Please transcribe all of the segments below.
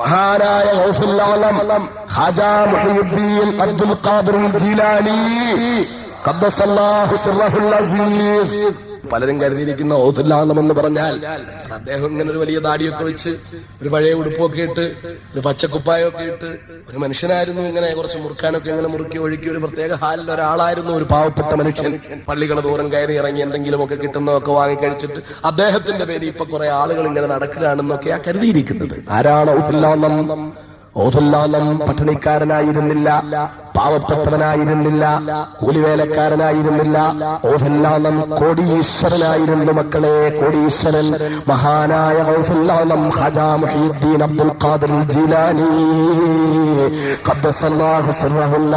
മഹാനായ ഗൗസുല്ലാലം ഖാജാ മുഹീദ്ദീൻ അബ്ദുൽ ഖാദിർ ജീലാനി ഖദ്ദസല്ലാഹു സിർറഹുൽ അസീസ് പലരും കരുതിയിരിക്കുന്ന ഔസുല്ലാലം എന്ന് പറഞ്ഞാൽ അദ്ദേഹം ഇങ്ങനെ ഒരു വലിയ ദാടിയൊക്കെ വെച്ച് ഒരു പഴയ ഉടുപ്പൊക്കെ ഇട്ട് ഒരു പച്ചക്കുപ്പായൊക്കെ ഇട്ട് ഒരു മനുഷ്യനായിരുന്നു ഇങ്ങനെ കുറച്ച് മുറുക്കാനൊക്കെ ഇങ്ങനെ മുറുക്കി ഒഴുക്കി ഒരു പ്രത്യേക ഹാലിൽ ഒരാളായിരുന്നു ഒരു പാവപ്പെട്ട മനുഷ്യൻ. പള്ളികൾ ദൂരം കയറി ഇറങ്ങി എന്തെങ്കിലുമൊക്കെ കിട്ടുന്നതൊക്കെ വാങ്ങിക്കഴിച്ചിട്ട് അദ്ദേഹത്തിന്റെ പേര് ഇപ്പൊ കുറെ ആളുകൾ ഇങ്ങനെ നടക്കുകയാണെന്നൊക്കെയാ കരുതിയിരിക്കുന്നത്. ആരാണ് ഓതുല്ലാന്നം ഓതുല്ലാന്നം പട്ടിണിക്കാരനായിരുന്നില്ല. പാവപ്പെട്ടവനായിരുന്നില്ല കൂലിവേലക്കാരനായിരുന്നില്ല ഔസുല്ലാലം കോടീശ്വരനായിരുന്നു മക്കളെ. കോടീശ്വരൻ മഹാനായ ഔസുല്ലാലം ഹജാ മുഹീദ്ദീൻ അബ്ദുൽ ഖാദിർ ജീലാനി.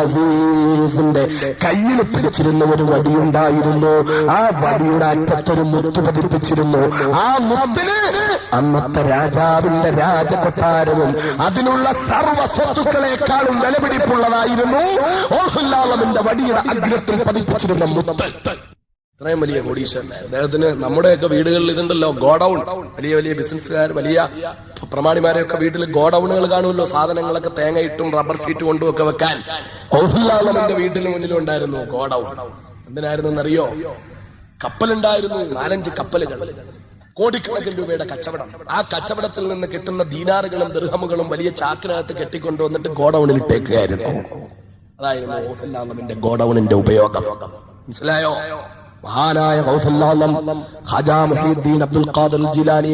അസീസിന്റെ കയ്യിൽ പിടിച്ചിരുന്ന ഒരു വടിയുണ്ടായിരുന്നു ആ വടിയുടെ അറ്റത്തൊരു മുത്ത് പതിപ്പിച്ചിരുന്നു. ആ മുത്തിന് അന്നത്തെ രാജാവിന്റെ രാജകൊട്ടാരവും അതിനുള്ള സർവ സ്വത്തുക്കളെക്കാളും വിലപിടിപ്പുള്ളതായിരുന്നു. ഓഹുല്ലാലമിന്റെ വടിയുടെ അഗ്രത്തിൽ പതിപ്പിച്ചിരുന്ന മുത്ത്. ഇത്രയും വലിയ കോടീശ്വരൻ. അദ്ദേഹത്തിന് നമ്മുടെയൊക്കെ വീടുകളിൽ ഇതുണ്ടല്ലോ ഗോഡൌൺ. വലിയ വലിയ ബിസിനസ്സുകാർ വലിയ പ്രമാണിമാരെയൊക്കെ വീട്ടിൽ ഗോഡൌണുകൾ കാണുമല്ലോ സാധനങ്ങളൊക്കെ തേങ്ങയിട്ടും റബ്ബർ ഷീറ്റ് കൊണ്ടും ഒക്കെ വെക്കാൻ. ഔസുല്ലാലമിന്റെ വീട്ടിന് മുന്നിലുണ്ടായിരുന്നു ഗോഡൌൺ. എന്തിനായിരുന്നെന്നറിയോ? കപ്പലുണ്ടായിരുന്നു നാലഞ്ച് കപ്പലുകൾ. കോടിക്കണക്കിന് രൂപയുടെ കച്ചവടം. ആ കച്ചവടത്തിൽ നിന്ന് കിട്ടുന്ന ദീനാറുകളും ദൃഹമുകളും വലിയ ചാക്കിനകത്ത് കെട്ടിക്കൊണ്ടുവന്നിട്ട് ഗോഡൌണിൽ ഇട്ടേക്കുകയായിരുന്നു അതായിരുന്നു ഔസുല്ലാലമിന്റെ ഗോഡൌണിന്റെ ഉപയോഗം. മനസ്സിലായോ? മഹാനായ ഖാജാ മുഹീദ്ദീൻ അബ്ദുൽ ഖാദിർ ജിലാനി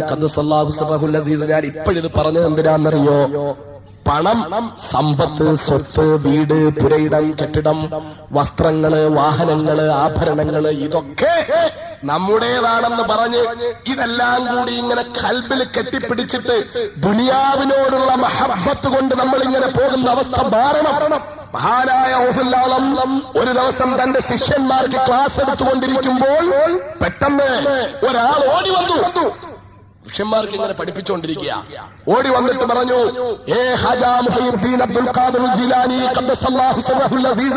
ഞാൻ ഇപ്പോഴിത് പറഞ്ഞത് എന്തിനാണെന്നറിയോ? പണം സമ്പത്ത് സ്വത്ത് വീട് പുരയിടം കെട്ടിടം വസ്ത്രങ്ങൾ വാഹനങ്ങൾ ആഭരണങ്ങൾ ഇതൊക്കെ നമ്മുടേതാണെന്ന് പറഞ്ഞ് ഇതെല്ലാം കൂടി ഇങ്ങനെ കൽബിൽ കെട്ടിപ്പിടിച്ചിട്ട് ദുനിയാവിനോടുള്ള മഹബത്ത് കൊണ്ട് നമ്മൾ ഇങ്ങനെ പോകുന്ന അവസ്ഥ മാറണം മഹാനായ ഓസല്ലാളം ഒരു ദിവസം തന്റെ ശിഷ്യന്മാർക്ക് ക്ലാസ് എടുത്തുകൊണ്ടിരിക്കുമ്പോൾ പെട്ടെന്ന് ഒരാൾ ഓടി വന്നു. ശിഷ്യന്മാർക്ക് ഇങ്ങനെ പഠിപ്പിച്ചുകൊണ്ടിരിക്കുക. ഓടി വന്നിട്ട് പറഞ്ഞു ഏ അബ്ദുൽ ജിലാനി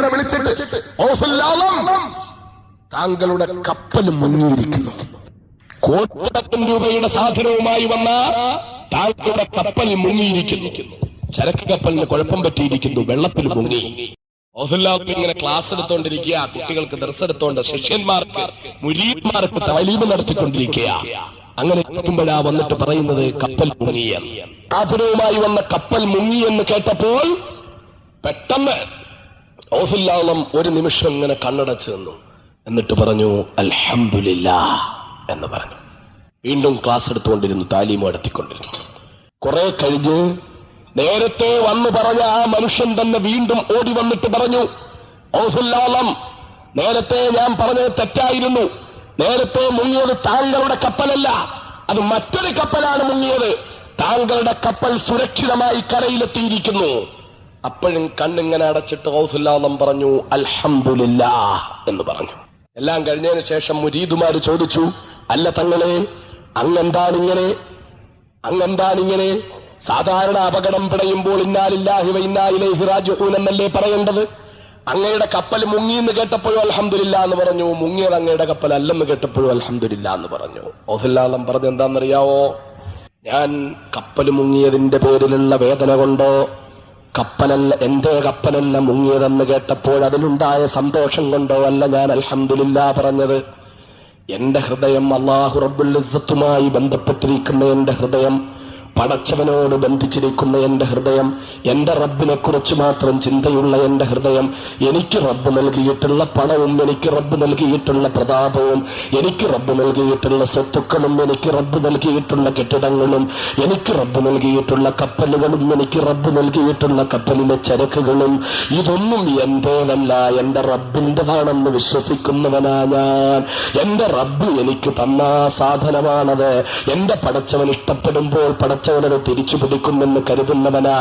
വിളിച്ചിട്ട് ഓസുല്ലാളം താങ്കളുടെ കപ്പൽ മുങ്ങിയിരിക്കുന്നു. കോട്ടക്കം രൂപയുടെ സാധനവുമായി വന്ന താങ്കളുടെ കപ്പൽ മുങ്ങിയിരിക്കുന്നു. ചരക്ക് കപ്പലിന് കുഴപ്പം പറ്റിയിരിക്കുന്നു. വെള്ളത്തിൽ മുങ്ങി. ഓസുല്ലാത്ത് ഇങ്ങനെ ക്ലാസ് എടുത്തോണ്ടിരിക്കുക കുട്ടികൾക്ക് ദർശനത്തോണ്ട് ശിഷ്യന്മാർക്ക് മുരീന്മാർക്ക് തലീമ് നടത്തിക്കൊണ്ടിരിക്കുക. അങ്ങനെ ഇരിക്കുമ്പോഴാ വന്നിട്ട് പറയുന്നത് കപ്പൽ മുങ്ങിയെന്ന്. സാധനവുമായി വന്ന കപ്പൽ മുങ്ങി എന്ന് കേട്ടപ്പോൾ പെട്ടെന്ന് ഓസുല്ലാളം ഒരു നിമിഷം ഇങ്ങനെ കണ്ണടച്ചു നിന്നു. എന്നിട്ട് പറഞ്ഞു അൽഹംദുലില്ലാ എന്ന് പറഞ്ഞു. വീണ്ടും ക്ലാസ് എടുത്തുകൊണ്ടിരുന്നു താലീം നടത്തിക്കൊണ്ടിരുന്നു. കുറെ കഴിഞ്ഞ് നേരത്തെ വന്നു പറഞ്ഞ ആ മനുഷ്യൻ തന്നെ വീണ്ടും ഓടി വന്നിട്ട് പറഞ്ഞു ഔസുല്ലാളം നേരത്തെ ഞാൻ പറഞ്ഞത് തെറ്റായിരുന്നു. നേരത്തെ മുങ്ങിയത് താങ്കളുടെ കപ്പലല്ല അത് മറ്റൊരു കപ്പലാണ് മുങ്ങിയത്. താങ്കളുടെ കപ്പൽ സുരക്ഷിതമായി കരയിലെത്തിയിരിക്കുന്നു. അപ്പോഴും കണ്ണിങ്ങനെ അടച്ചിട്ട് ഔസുല്ലാളം പറഞ്ഞു അൽഹംദുലില്ലാ എന്ന് പറഞ്ഞു. എല്ലാം കഴിഞ്ഞതിന് ശേഷം മുരീദുമാർ ചോദിച്ചു അല്ല തങ്ങളെ അങ്ങെന്താണിങ്ങനെ? അങ്ങെന്താണിങ്ങനെ? സാധാരണ അപകടം പിടയുമ്പോൾ ഇന്നാലില്ലാഹി വൈന്നായിലേഹി റാജിഊൻ എന്നല്ലേ പറയേണ്ടത്? അങ്ങയുടെ കപ്പൽ മുങ്ങി എന്ന് കേട്ടപ്പോഴും അലഹമില്ല എന്ന് പറഞ്ഞു. മുങ്ങിയത് അങ്ങയുടെ കപ്പൽ അല്ലെന്ന് കേട്ടപ്പോഴും അലഹമില്ല എന്ന് പറഞ്ഞു. ഓഹുല്ലാളം പറഞ്ഞു എന്താണെന്നറിയാവോ? ഞാൻ കപ്പൽ മുങ്ങിയതിന്റെ പേരിലുള്ള വേദന കൊണ്ടോ കപ്പലല്ല എന്റെ കപ്പലല്ല മുങ്ങിയതെന്ന് കേട്ടപ്പോൾ അതിലുണ്ടായ സന്തോഷം കൊണ്ടോ അല്ല ഞാൻ അൽഹന്ദില്ല പറഞ്ഞത്. എന്റെ ഹൃദയം അള്ളാഹു റബ്ബുൽ ഇസ്സത്തുമായി ബന്ധപ്പെട്ടിരിക്കുന്ന എന്റെ ഹൃദയം പടച്ചവനോട് ബന്ധിച്ചിരിക്കുന്ന എന്റെ ഹൃദയം എന്റെ റബ്ബിനെ കുറിച്ച് മാത്രം ചിന്തയുള്ള എന്റെ ഹൃദയം എനിക്ക് റബ്ബ് നൽകിയിട്ടുള്ള പണവും എനിക്ക് റബ്ബ് നൽകിയിട്ടുള്ള പ്രതാപവും എനിക്ക് റബ്ബ് നൽകിയിട്ടുള്ള സ്വത്തുക്കളും എനിക്ക് റബ്ബ് നൽകിയിട്ടുള്ള കെട്ടിടങ്ങളും എനിക്ക് റബ്ബ് നൽകിയിട്ടുള്ള കപ്പലുകളും എനിക്ക് റബ്ബ് നൽകിയിട്ടുള്ള കപ്പലിലെ ചരക്കുകളും ഇതൊന്നും എന്റേതല്ല. എന്റെ റബ്ബിന്റെതാണെന്ന് വിശ്വസിക്കുന്നവനാ ഞാൻ. എന്റെ റബ്ബ് എനിക്ക് തന്ന സാധനമാണത്. എന്റെ പടച്ചവൻ ഇഷ്ടപ്പെടുമ്പോൾ പടച്ചവനത് തിരിച്ചു പിടിക്കുമെന്ന് കരുതുന്നവനാ.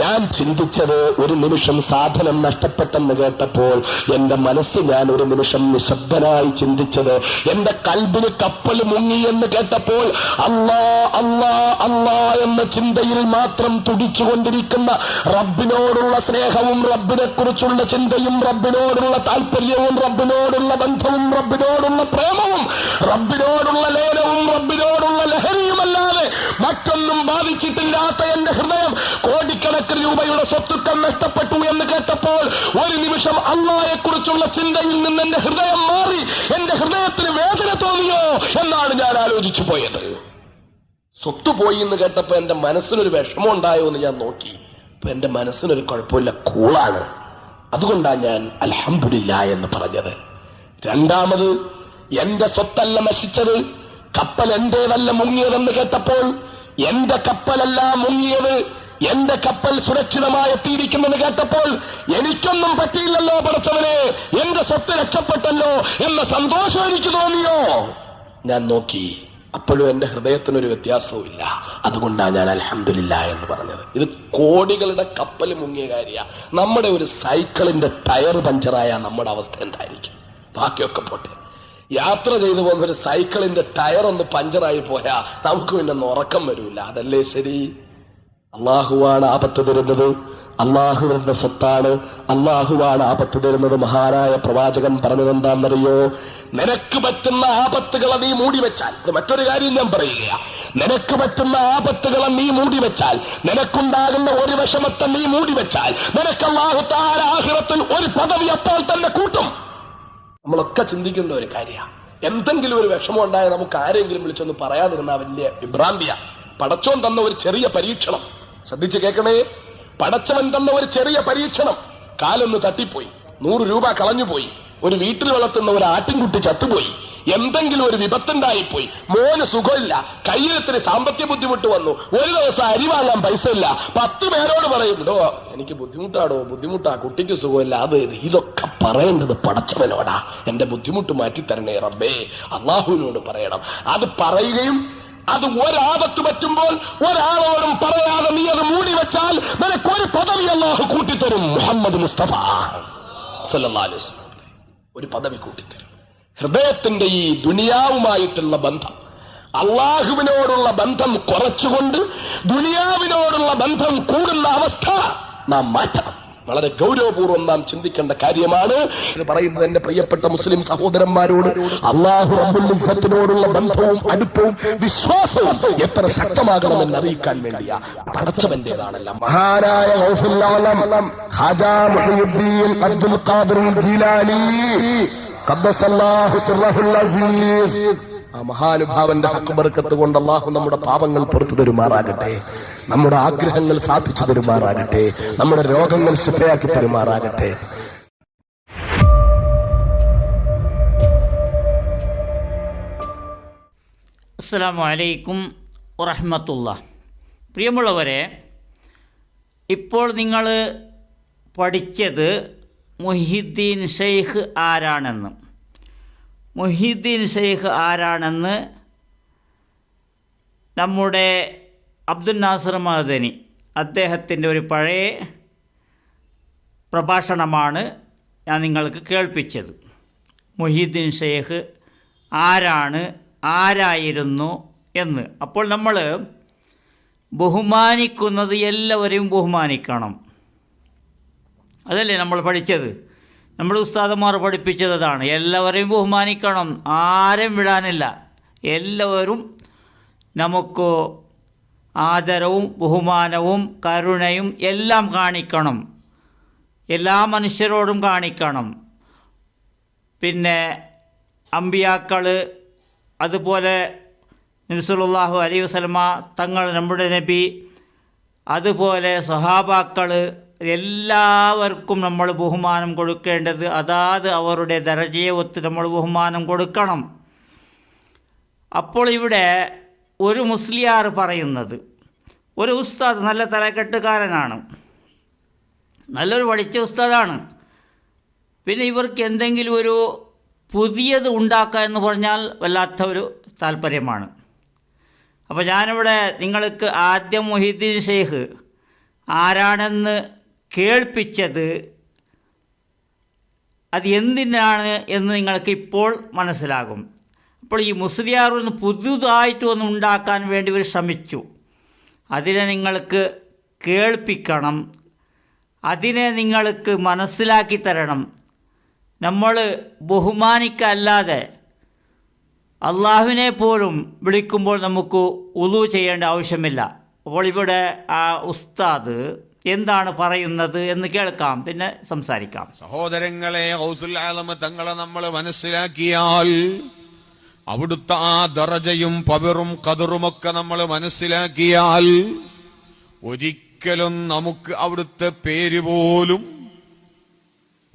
ഞാൻ ചിന്തിച്ചത് ഒരു നിമിഷം സാധനം നഷ്ടപ്പെട്ടെന്ന് കേട്ടപ്പോൾ എന്റെ മനസ്സ് ഞാൻ ഒരു നിമിഷം നിശബ്ദനായി ചിന്തിച്ചത് എന്റെ കൽബിന് കപ്പൽ മുങ്ങി എന്ന് കേട്ടപ്പോൾ അല്ലാ അല്ലാ അല്ലാ എന്ന ചിന്തയിൽ മാത്രം തുടിച്ചുകൊണ്ടിരിക്കുന്ന റബ്ബിനോടുള്ള സ്നേഹവും റബ്ബിനെ കുറിച്ചുള്ള ചിന്തയും റബ്ബിനോടുള്ള താല്പര്യവും റബ്ബിനോടുള്ള ബന്ധവും റബ്ബിനോടുള്ള പ്രേമവും റബ്ബിനോടുള്ള മറ്റൊന്നും ബാധിച്ചിട്ടില്ലാത്ത എന്റെ ഹൃദയം കോടിക്കണക്കിന് രൂപയുടെ സ്വത്തുക്കൾ നഷ്ടപ്പെട്ടു എന്ന് കേട്ടപ്പോൾ ഒരു നിമിഷം അള്ളായെക്കുറിച്ചുള്ള ചിന്തയിൽ നിന്ന് എന്റെ ഹൃദയം മാറി. എന്റെ ഹൃദയത്തിന് വേദന തോന്നിയോ എന്നാണ് ഞാൻ ആലോചിച്ചു പോയത്. സ്വത്ത് പോയി എന്ന് കേട്ടപ്പോ എന്റെ മനസ്സിനൊരു വിഷമം ഉണ്ടായോ എന്ന് ഞാൻ നോക്കി. അപ്പൊ എന്റെ മനസ്സിനൊരു കുഴപ്പമില്ല കൂളാണ്. അതുകൊണ്ടാണ് ഞാൻ അൽഹംദുലില്ല എന്ന് പറഞ്ഞത്. രണ്ടാമത് എന്റെ സ്വത്തല്ല നശിച്ചത്. കപ്പൽ എന്റേതല്ല മുങ്ങിയതെന്ന് കേട്ടപ്പോൾ എന്റെ കപ്പലെല്ലാം മുങ്ങിയത് എന്റെ കപ്പൽ സുരക്ഷിതമായി എത്തിയിരിക്കുമെന്ന് കേട്ടപ്പോൾ എനിക്കൊന്നും പറ്റിയില്ലല്ലോ പഠിച്ചവനെ എന്റെ സ്വത്ത് രക്ഷപ്പെട്ടല്ലോ എന്ന സന്തോഷം എനിക്ക് തോന്നിയോ? ഞാൻ നോക്കി അപ്പോഴും എന്റെ ഹൃദയത്തിനൊരു വ്യത്യാസവും ഇല്ല അതുകൊണ്ടാണ് ഞാൻ അലഹമില്ല എന്ന് പറഞ്ഞത്. ഇത് കോടികളുടെ കപ്പൽ മുങ്ങിയ കാര്യ. നമ്മുടെ ഒരു സൈക്കിളിന്റെ ടയർ പഞ്ചറായ നമ്മുടെ അവസ്ഥ എന്തായിരിക്കും? ബാക്കിയൊക്കെ പോട്ടെ. യാത്ര ചെയ്തു പോകുന്ന ഒരു സൈക്കിളിന്റെ ടയർ ഒന്ന് പഞ്ചറായി പോയാ നമുക്ക് പിന്നെ ഉറക്കം വരൂല. അതല്ലേ ശരി? അള്ളാഹുവാണ് ആപത്ത് തരുന്നത്. അള്ളാഹുവിന്റെ സ്വത്താണ്. അള്ളാഹുവാണ് ആപത്ത് തരുന്നത്. മഹാനായ പ്രവാചകൻ പറഞ്ഞത് എന്താണെന്നറിയോ? നിനക്ക് പറ്റുന്ന ആപത്തുകളെ നീ മൂടി വെച്ചാൽ. മറ്റൊരു കാര്യം ഞാൻ പറയുക നിനക്ക് പറ്റുന്ന ആപത്തുകളെ നീ മൂടി വെച്ചാൽ. നിനക്കുണ്ടാകുന്ന ഒരു വിഷമത്തെ നീ മൂടി വെച്ചാൽ. നിനക്ക് അള്ളാഹു താരാഹിറത്തിൽ ഒരു പദവി അപ്പോൾ തന്നെ കൂട്ടും. നമ്മളൊക്കെ ചിന്തിക്കുന്ന ഒരു കാര്യമാണ്. എന്തെങ്കിലും ഒരു വിഷമം ഉണ്ടായാൽ നമുക്ക് ആരെങ്കിലും വിളിച്ചൊന്ന് പറയാതിരുന്ന വലിയ വിഭ്രാന്തിയ. പടച്ചോൻ തന്ന ഒരു ചെറിയ പരീക്ഷണം. ശ്രദ്ധിച്ച് കേൾക്കണേ. പടച്ചവൻ തന്ന ഒരു ചെറിയ പരീക്ഷണം. കാലൊന്ന് തട്ടിപ്പോയി. നൂറ് രൂപ കളഞ്ഞുപോയി. ഒരു വീട്ടിൽ വളർത്തുന്ന ഒരു ആട്ടിൻകുട്ടി ചത്തുപോയി. എന്തെങ്കിലും ഒരു വിപത്തുണ്ടായിപ്പോയി. മോന് സുഖമില്ല. കയ്യിലെത്തിരി സാമ്പത്തിക ബുദ്ധിമുട്ട് വന്നു. ഒരു ദിവസം അരി വാങ്ങാൻ പൈസ ഇല്ല പത്ത് പേരോട് പറയും "ഡോ, എനിക്ക് ബുദ്ധിമുട്ടാടോ ബുദ്ധിമുട്ടാ കുട്ടിക്ക് സുഖമില്ല അത് ഇതൊക്കെ പറയേണ്ടത് പടച്ചവനോടാ. എന്റെ ബുദ്ധിമുട്ട് മാറ്റി തരണേ റബ്ബേ. അള്ളാഹുവിനോട് പറയണം. അത് പറയുകയും അത് ഒരാപത്ത് പറ്റുമ്പോൾ ഒരാളോടും പറയാതെ നീ അത് മൂടി വെച്ചാൽ നിനക്കൊരു പദവി അള്ളാഹു കൂട്ടിത്തരും. മുഹമ്മദ് മുസ്തഫ. സല്ലാ അലൈഹി. ഒരു പദവി കൂട്ടിത്തരും. ഹൃദയത്തിന്റെ ഈ ദുനിയാവുമായിട്ടുള്ള ബന്ധം അള്ളാഹുവിനോടുള്ള ബന്ധം കുറച്ചുകൊണ്ട് ദുനിയാവിനോടുള്ള ബന്ധം കൂടുന്ന അവസ്ഥ നാം മാറ്റണം. വളരെ ഗൗരവപൂർവം നാം ചിന്തിക്കേണ്ട കാര്യമാണ് പറയുന്നത് എന്റെ പ്രിയപ്പെട്ട മുസ്ലിം സഹോദരന്മാരോട്. അള്ളാഹു റബ്ബുൽ ഇസ്സത്തിനോടുള്ള ബന്ധവും അടുപ്പവും വിശ്വാസവും എത്ര ശക്തമാകണമെന്ന് അറിയിക്കാൻ വേണ്ടിയാ. പടച്ചവന്റേതാണല്ല. മഹാനായ മുഹയ്യിദ്ദീൻ അബ്ദുൽ മഹാനുഭാവന്റെ ഹക്കുബർക്കത്ത് കൊണ്ട് അള്ളാഹു നമ്മുടെ പാപങ്ങൾ പുറത്തു തരുമാറാകട്ടെ. നമ്മുടെ ആഗ്രഹങ്ങൾ സാധിച്ചു തരുമാറാകട്ടെ. നമ്മുടെ രോഗങ്ങൾ ശുഭയാക്കി തരുമാറാകട്ടെ. അസ്സാം വറഹമത്തുള്ള പ്രിയമുള്ളവരെ ഇപ്പോൾ നിങ്ങൾ പഠിച്ചത് മുഹിദ്ദീൻ ഷെയ്ഖ് ആരാണെന്ന്. മുഹിദ്ദീൻ ഷെയ്ഖ് ആരാണെന്ന് നമ്മുടെ അബ്ദുൽ നാസർ മദനി അദ്ദേഹത്തിന്റെ ഒരു പഴയ പ്രഭാഷണമാണ് ഞാൻ നിങ്ങൾക്ക് കേൾപ്പിച്ചത്. മൊഹീദ്ദീൻ ഷെയ്ഖ് ആരാണ് ആരായിരുന്നു എന്ന്. അപ്പോൾ നമ്മൾ ബഹുമാനിക്കുന്നത് എല്ലാവരെയും ബഹുമാനിക്കണം. അതല്ലേ നമ്മൾ പഠിച്ചത്? നമ്മൾ ഉസ്താദന്മാർ പഠിപ്പിച്ചത് അതാണ്. എല്ലാവരെയും ബഹുമാനിക്കണം. ആരും വിടാനില്ല. എല്ലാവരും നമുക്ക് ആദരവും ബഹുമാനവും കരുണയും എല്ലാം കാണിക്കണം. എല്ലാ മനുഷ്യരോടും കാണിക്കണം. പിന്നെ അമ്പിയാക്കൾ അതുപോലെ നബിസുല്ലാഹു അലൈഹി വസല്ലമ തങ്ങൾ നമ്മുടെ നബി അതുപോലെ സഹാബാക്കൾ എല്ലാവർക്കും നമ്മൾ ബഹുമാനം കൊടുക്കേണ്ടത് അതാത് അവരുടെ ദരജയെ ഒത്ത് നമ്മൾ ബഹുമാനം കൊടുക്കണം. അപ്പോൾ ഇവിടെ ഒരു മുസ്ലിയാർ പറയുന്നത് ഒരു ഉസ്താദ് നല്ല തലക്കെട്ടുകാരനാണ് നല്ലൊരു പഠിച്ച ഉസ്താദാണ്. പിന്നെ ഇവർക്ക് എന്തെങ്കിലും ഒരു പുതിയത് ഉണ്ടാക്കുക എന്ന് പറഞ്ഞാൽ വല്ലാത്ത ഒരു താല്പര്യമാണ്. അപ്പോൾ ഞാനിവിടെ നിങ്ങൾക്ക് ആദ്യം മൊഹീദ്ദീൻ ഷെയ്ഖ് ആരാണെന്ന് കേൾപ്പിച്ചത് അത് എന്തിനാണ് എന്ന് നിങ്ങൾക്ക് ഇപ്പോൾ മനസ്സിലാകും. അപ്പോൾ ഈ മുസ്ലിയാർ ഒന്ന് പുതുതായിട്ട് ഒന്ന് ഉണ്ടാക്കാൻ വേണ്ടി ഇവർ ശ്രമിച്ചു. അതിനെ നിങ്ങൾക്ക് കേൾപ്പിക്കണം. അതിനെ നിങ്ങൾക്ക് മനസ്സിലാക്കി തരണം. നമ്മൾ ബഹുമാനിക്കല്ലാതെ അള്ളാഹുവിനെ പോലും വിളിക്കുമ്പോൾ നമുക്ക് ഉളു ചെയ്യേണ്ട ആവശ്യമില്ല. അപ്പോൾ ഇവിടെ ആ ഉസ്താദ് എന്താണ് പറയുന്നത് എന്ന് കേൾക്കാം പിന്നെ സംസാരിക്കാം. സഹോദരങ്ങളെ തങ്ങളെ നമ്മൾ മനസ്സിലാക്കിയാൽ അവിടുത്തെ ആ ദറജയും പവറും കതിറുമൊക്കെ നമ്മൾ മനസ്സിലാക്കിയാൽ ഒരിക്കലും നമുക്ക് അവിടുത്തെ പേര് പോലും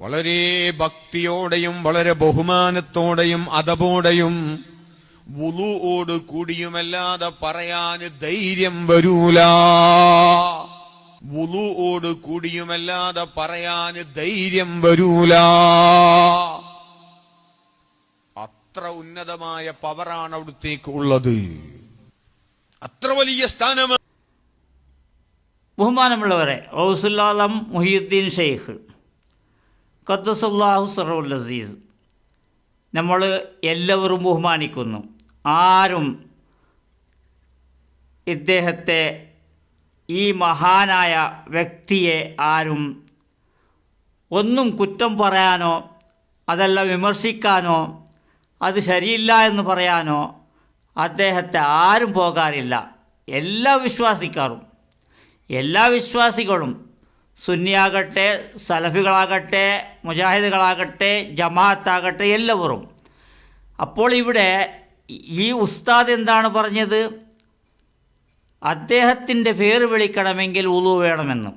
വളരെ ഭക്തിയോടെയും വളരെ ബഹുമാനത്തോടെയും അതബോടെയും വുളുവോട് കൂടിയുമല്ലാതെ പറയാൻ ധൈര്യം വരൂല. വുളുവോട് കൂടിയുമല്ലാതെ പറയാൻ ധൈര്യം വരൂല. അത്ര ഉന്നതമായ പവറാണ് അവിടുത്തേക്ക് ഉള്ളത്. അത്ര വലിയ സ്ഥാനമാണ് ബഹുമാനമുള്ളവരെ റൗസുല്ലാലം മുഹിയുദ്ദീൻ ഷെയ്ഖ് ഖദ്സുല്ലാഹു സറുൽ അസീസ് നമ്മൾ എല്ലാവരും ബഹുമാനിക്കുന്നു. ആരും ഇദ്ദേഹത്തെ ഈ മഹാനായ വ്യക്തിയെ ആരും ഒന്നും കുറ്റം പറയാനോ അതല്ല വിമർശിക്കാനോ അത് ശരിയില്ല എന്ന് പറയാനോ അദ്ദേഹത്തെ ആരും പോകാറില്ല. എല്ലാ വിശ്വാസിക്കാറും എല്ലാ വിശ്വാസികളും സുന്നിയാകട്ടെ സലഫികളാകട്ടെ മുജാഹിദുകളാകട്ടെ ജമാഅത്താകട്ടെ എല്ലാവരും. അപ്പോൾ ഇവിടെ ഈ ഉസ്താദ് എന്താണ് പറഞ്ഞത്? അദ്ദേഹത്തിന്റെ പേര് വിളിക്കണമെങ്കിൽ ഉളു വേണമെന്ന്.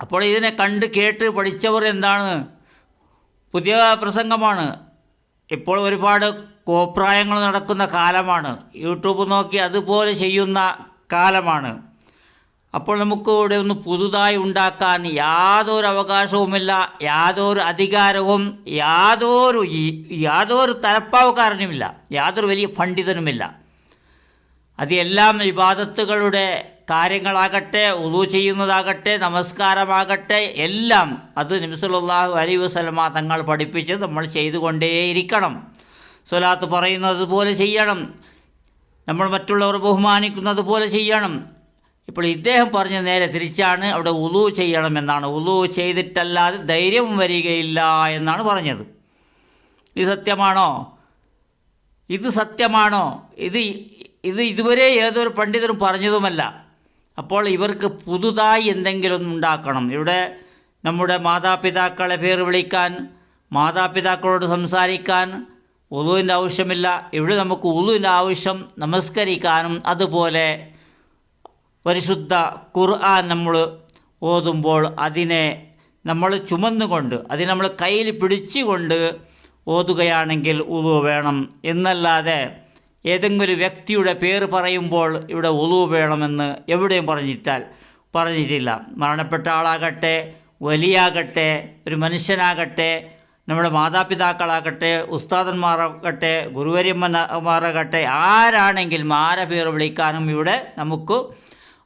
അപ്പോൾ ഇതിനെ കണ്ട് കേട്ട് പഠിച്ചവർ എന്താണ്? പുതിയ പ്രസംഗമാണ്. ഇപ്പോൾ ഒരുപാട് കോപ്രായങ്ങൾ നടക്കുന്ന കാലമാണ്. യൂട്യൂബ് നോക്കി അതുപോലെ ചെയ്യുന്ന കാലമാണ്. അപ്പോൾ നമുക്ക് ഇവിടെ ഒന്ന് പുതുതായി ഉണ്ടാക്കാൻ യാതൊരു അവകാശവുമില്ല യാതൊരു അധികാരവും യാതൊരു യാതൊരു തലപ്പാവക്കാരനുമില്ല യാതൊരു വലിയ പണ്ഡിതനുമില്ല. അത് എല്ലാം വിവാദത്തുകളുടെ കാര്യങ്ങളാകട്ടെ ഉദു ചെയ്യുന്നതാകട്ടെ നമസ്കാരമാകട്ടെ എല്ലാം അത് നബിസുല്ലാഹു അലൈ വസ്ലമ തങ്ങൾ പഠിപ്പിച്ച് നമ്മൾ ചെയ്തുകൊണ്ടേയിരിക്കണം. സ്വലാത്ത് പറയുന്നത് പോലെ ചെയ്യണം. നമ്മൾ മറ്റുള്ളവർ ബഹുമാനിക്കുന്നത് പോലെ ചെയ്യണം. ഇപ്പോൾ ഇദ്ദേഹം പറഞ്ഞ നേരെ തിരിച്ചാണ് അവിടെ ഉലു ചെയ്യണം എന്നാണ്. ഉലു ചെയ്തിട്ടല്ലാതെ ധൈര്യം വരികയില്ല എന്നാണ് പറഞ്ഞത്. ഇത് സത്യമാണോ? ഇത് സത്യമാണോ? ഇത് ഇത് ഇതുവരെ ഏതൊരു പണ്ഡിതരും പറഞ്ഞതുമല്ല. അപ്പോൾ ഇവർക്ക് പുതുതായി എന്തെങ്കിലും ഉണ്ടാക്കണം. ഇവിടെ നമ്മുടെ മാതാപിതാക്കളെ പേര് വിളിക്കാൻ മാതാപിതാക്കളോട് സംസാരിക്കാൻ ഉളുവിന്റെ ആവശ്യമില്ല. ഇവിടെ നമുക്ക് ഉളുവിന്റെ ആവശ്യം നമസ്കരിക്കാനും അതുപോലെ പരിശുദ്ധ ഖുർആൻ നമ്മൾ ഓതുമ്പോൾ അതിനെ നമ്മൾ ചുമന്നുകൊണ്ട് അതിനെ നമ്മൾ കയ്യിൽ പിടിച്ചുകൊണ്ട് ഓതുകയാണെങ്കിൽ ഉളു വേണം. എന്നല്ലാതെ ഏതെങ്കിലും വ്യക്തിയുടെ പേര് പറയുമ്പോൾ ഇവിടെ ഒളിവ് വേണമെന്ന് എവിടെയും പറഞ്ഞിട്ടാൽ പറഞ്ഞിട്ടില്ല. മരണപ്പെട്ട ആളാകട്ടെ വലിയാകട്ടെ ഒരു മനുഷ്യനാകട്ടെ നമ്മുടെ മാതാപിതാക്കളാകട്ടെ ഉസ്താദന്മാരാകട്ടെ ഗുരുവര്യന്മാരാകട്ടെ ആരാണെങ്കിലും ആരെ പേര് വിളിക്കാനും ഇവിടെ നമുക്ക്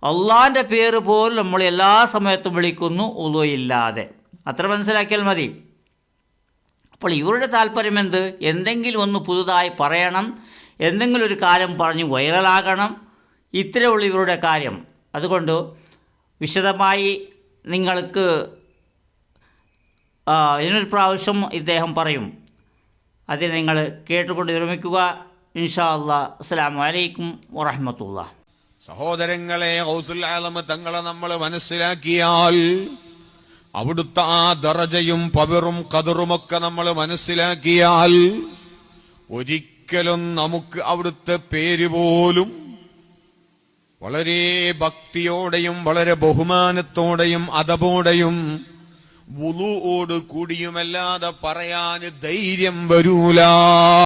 അള്ളാന്റെ പേര് പോലും നമ്മൾ എല്ലാ സമയത്തും വിളിക്കുന്നു ഇല്ലാതെ അത്ര മനസ്സിലാക്കിയാൽ മതി. അപ്പോൾ ഇവരുടെ താല്പര്യം എന്ത്? എന്തെങ്കിലും ഒന്ന് പുതുതായി പറയണം. എന്തെങ്കിലും ഒരു കാര്യം പറഞ്ഞ് വൈറലാകണം. ഇത്രയേ ഉള്ളൂ ഇവരുടെ കാര്യം. അതുകൊണ്ട് വിശദമായി നിങ്ങൾക്ക് ഇതിനൊരു പ്രാവശ്യം ഇദ്ദേഹം പറയും. അത് നിങ്ങൾ കേട്ടുകൊണ്ട് വിരമിക്കുക. ഇൻഷാ അല്ലാ അസ്സാം വലൈക്കും വറഹമത്തുള്ള സഹോദരങ്ങളെ ഹൗസുൽ തങ്ങളെ നമ്മൾ മനസ്സിലാക്കിയാൽ അവിടുത്തെ ആ ദറജയും പവറും കതിറുമൊക്കെ നമ്മൾ മനസ്സിലാക്കിയാൽ ഒരിക്കലും നമുക്ക് അവിടുത്തെ പേര് പോലും വളരെ ഭക്തിയോടെയും വളരെ ബഹുമാനത്തോടെയും അതപോടെയും വുളുവോട് കൂടിയുമല്ലാതെ പറയാന് ധൈര്യം വരൂല.